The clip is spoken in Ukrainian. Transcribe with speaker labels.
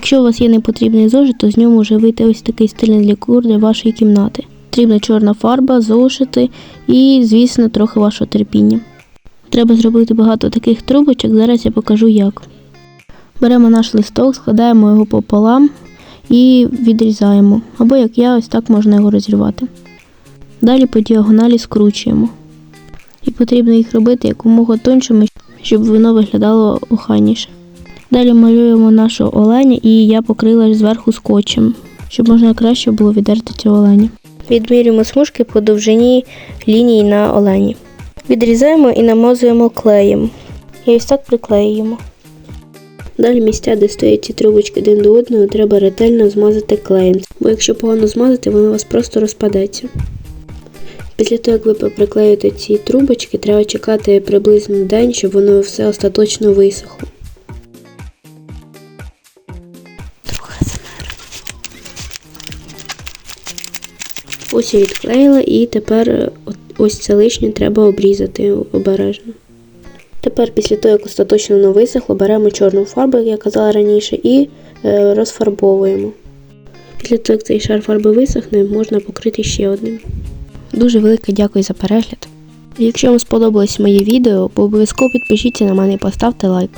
Speaker 1: Якщо у вас є непотрібний зошит, то з нього може вийти ось такий стильний декор для вашої кімнати. Потрібна чорна фарба, зошити і, звісно, трохи вашого терпіння. Треба зробити багато таких трубочок, зараз я покажу як. Беремо наш листок, складаємо його пополам і відрізаємо. Або як я, ось так можна його розірвати. Далі по діагоналі скручуємо. І потрібно їх робити якомога тоншими, щоб воно виглядало охайніше. Далі малюємо нашого оленя і я покрила зверху скотчем, щоб можна краще було віддерти цього оленя. Відмірюємо смужки по довжині лінії на олені. Відрізаємо і намазуємо клеєм. І ось так приклеюємо. Далі місця, де стоять ці трубочки один до одного, треба ретельно змазати клеєм, бо якщо погано змазати, воно у вас просто розпадеться. Після того, як ви приклеїте ці трубочки, треба чекати приблизно день, щоб воно все остаточно висохло. Ось я відклеїла і тепер е, ось це лишнє треба обрізати обережно. Тепер, після того, як остаточно воно висохло, беремо чорну фарбу, як я казала раніше, і е, розфарбовуємо. Після того, як цей шар фарби висохне, можна покрити ще одним. Дуже велике дякую за перегляд. Якщо вам сподобалось моє відео, обов'язково підпишіться на мене і поставте лайк.